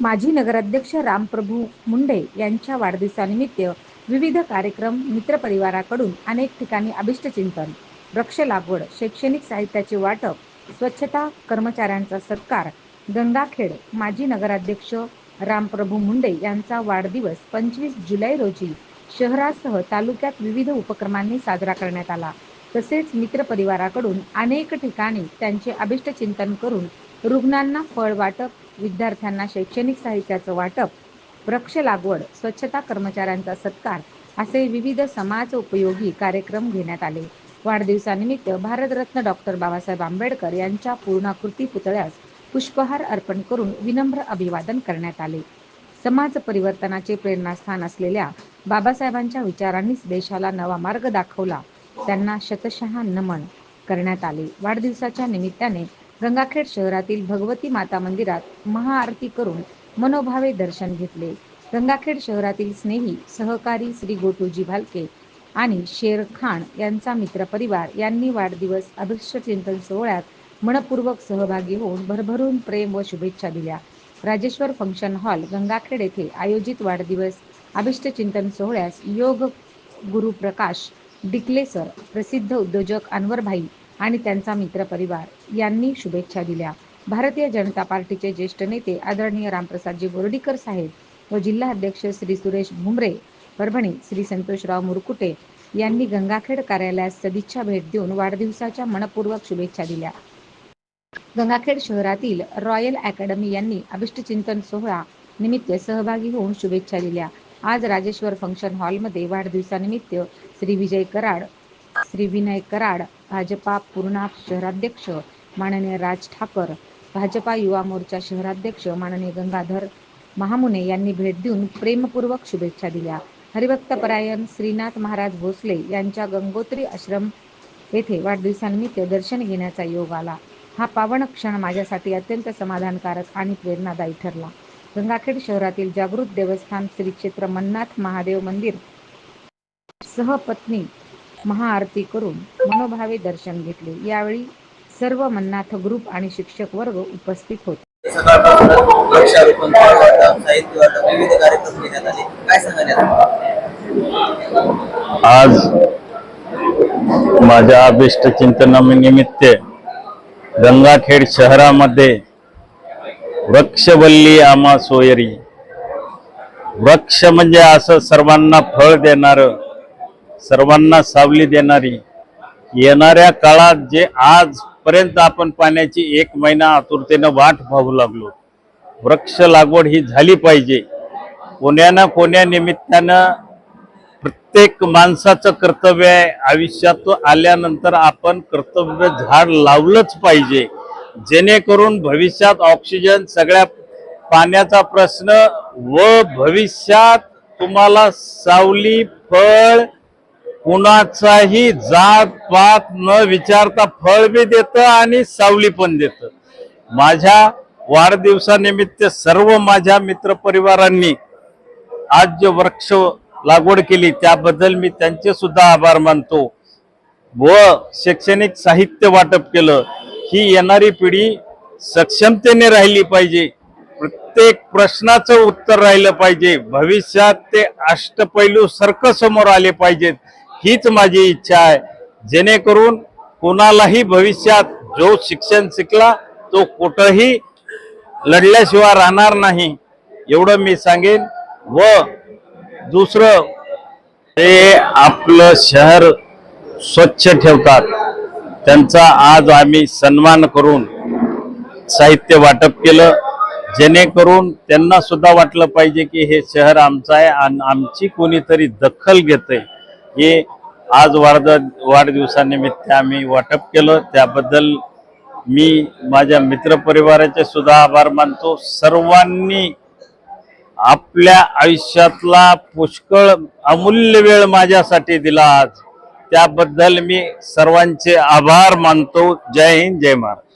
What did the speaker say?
माजी नगराध्यक्ष रामप्रभू मुंडे यांच्या वाढदिवसानिमित्त विविध कार्यक्रम मित्रपरिवाराकडून अनेक ठिकाणी अभिष्टचिंतन वृक्ष लागवड शैक्षणिक साहित्याचे वाटप स्वच्छता कर्मचाऱ्यांचा सत्कार गंगाखेड माजी नगराध्यक्ष रामप्रभू मुंडे यांचा वाढदिवस पंचवीस जुलै रोजी शहरासह तालुक्यात विविध उपक्रमांनी साजरा करण्यात आला. तसेच मित्रपरिवाराकडून अनेक ठिकाणी त्यांचे अभिष्टचिंतन करून रुग्णांना फळ वाटप विद्यार्थ्यांना शैक्षणिक साहित्याचं वाटप वृक्ष लागवड स्वच्छता कर्मचाऱ्यांचा सत्कार असे विविध समाज उपयोगी कार्यक्रम घेण्यात आले. वाढदिवसानिमित्त भारतरत्न डॉक्टर बाबासाहेब आंबेडकर यांच्या पूर्णाकृती पुतळ्यास पुष्पहार अर्पण करून विनम्र अभिवादन करण्यात आले. समाज परिवर्तनाचे प्रेरणास्थान असलेल्या बाबासाहेबांच्या विचारांनीच देशाला नवा मार्ग दाखवला. त्यांना शतशः नमन करण्यात आले. वाढदिवसाच्या निमित्ताने गंगाखेड शहरातील भगवती माता मंदिरात महाआरती करून मनोभावे दर्शन घेतले. गंगाखेड शहरातील स्नेही सहकारी श्री गोटूजी भालके आणि शेर खान यांचा मित्रपरिवार यांनी वाढदिवस अभिष्टचिंतन सोहळ्यात मनपूर्वक सहभागी होऊन भरभरून प्रेम व शुभेच्छा दिल्या. राजेश्वर फंक्शन हॉल गंगाखेड येथे आयोजित वाढदिवस अभिष्टचिंतन सोहळ्यास योग गुरु प्रकाश डिकले सर प्रसिद्ध उद्योजक अनवरभाई आणि त्यांचा मित्रपरिवार यांनी शुभेच्छा दिल्या. भारतीय जनता पार्टीचे ज्येष्ठ नेते आदरणीय रामप्रसादजी बोर्डीकर साहेब व जिल्हा अध्यक्ष श्री सुरेश भुमरे परभणी श्री संतोषराव मुरकुटे यांनी गंगाखेड कार्यालयास सदिच्छा भेट देऊन वाढदिवसाच्या मनपूर्वक शुभेच्छा दिल्या. गंगाखेड शहरातील रॉयल अकॅडमी यांनी अभिष्टचिंतन सोहळा निमित्त सहभागी होऊन शुभेच्छा दिल्या. आज राजेश्वर फंक्शन हॉलमध्ये वाढदिवसानिमित्त श्री विजय कराड श्री विनय कराड भाजपा पूर्णा शहराध्यक्ष माननीय राज ठाकर भाजपा युवा मोर्चा शहराध्यक्ष माननीय गंगाधर महामुने यांनी भेट देऊन प्रेमपूर्वक शुभेच्छा दिल्या. हरिभक्तपरायण श्रीनाथ महाराज भोसले यांच्या गंगोत्री आश्रम येथे वाढदिवसानिमित्त दर्शन घेण्याचा योग आला. हा पावन क्षण माझ्यासाठी अत्यंत समाधानकारक आणि प्रेरणादायी ठरला. गंगाखेड शहरातील जागृत देवस्थान श्री क्षेत्र मन्नाथ महादेव मंदिर सहपत्नी महाआरती करून मनोभावे दर्शन घेतले. यावेळी सर्व मन्नाथ ग्रुप आणि शिक्षक वर्ग उपस्थित होते. वृक्षारोपण साहित्य विविध कार्यक्रम घेण्यात आले काय सांगाल आज माझ्या अभिष्ट चिंतनानिमित्त गंगाखेड शहरामध्ये वृक्षवल्ली आमा सोयरी. वृक्ष म्हणजे असं सर्वांना फळ देणारं सर्वांना सावली देणारी. येणाऱ्या काळात जे आजपर्यंत आपण पाण्याची एक महिना आतुरतेनं वाट पाहू लागलो वृक्ष लागवड ही झाली पाहिजे. कोण्या ना कोण्या निमित्तानं प्रत्येक माणसाचं कर्तव्य आहे. आयुष्यात आल्यानंतर आपण कर्तव्य झाड लावलंच पाहिजे. जेणेकरून भविष्यात ऑक्सिजन सगळ्या पाण्याचा प्रश्न व भविष्यात तुम्हाला सावली फळ कुणाचाही जात पात न विचारता फळ बी देतं आणि सावली पण देतं. माझ्या वाढदिवसानिमित्त सर्व माझ्या मित्रपरिवारांनी आज जे वृक्ष लागवड केली त्याबद्दल मी त्यांचे सुद्धा आभार मानतो व शैक्षणिक साहित्य वाटप केलं. ही येणारी पिढी सक्षमतेने राहिली पाहिजे. प्रत्येक प्रश्नाचं उत्तर राहिलं पाहिजे. भविष्यात ते अष्टपैलू सारखं समोर आले पाहिजेत. हीच माझी इच्छा आहे. जेणेकरून कोणालाही भविष्यात जो शिक्षण शिकला तो कुठंही लढल्याशिवाय राहणार नाही. एवढं मी सांगेन. व दुसरं ते आपलं शहर स्वच्छ ठेवतात. त्यांचा आज आम्ही सन्मान करून साहित्य वाटप केलं. जेणेकरून त्यांना सुद्धा वाटलं पाहिजे की हे शहर आमचं आहे आणि आमची कोणीतरी दखल घेते हे आज वाढ वाढदिवसानिमित्त आम्ही वाटप केलं. त्याबद्दल मी माझ्या मित्रपरिवाराचे सुद्धा आभार मानतो. सर्वांनी आपल्या आयुष्यातला पुष्कळ अमूल्य वेळ माझ्यासाठी दिला आज. त्याबद्दल मी सर्वांचे आभार मानतो. जय हिंद जय महाराज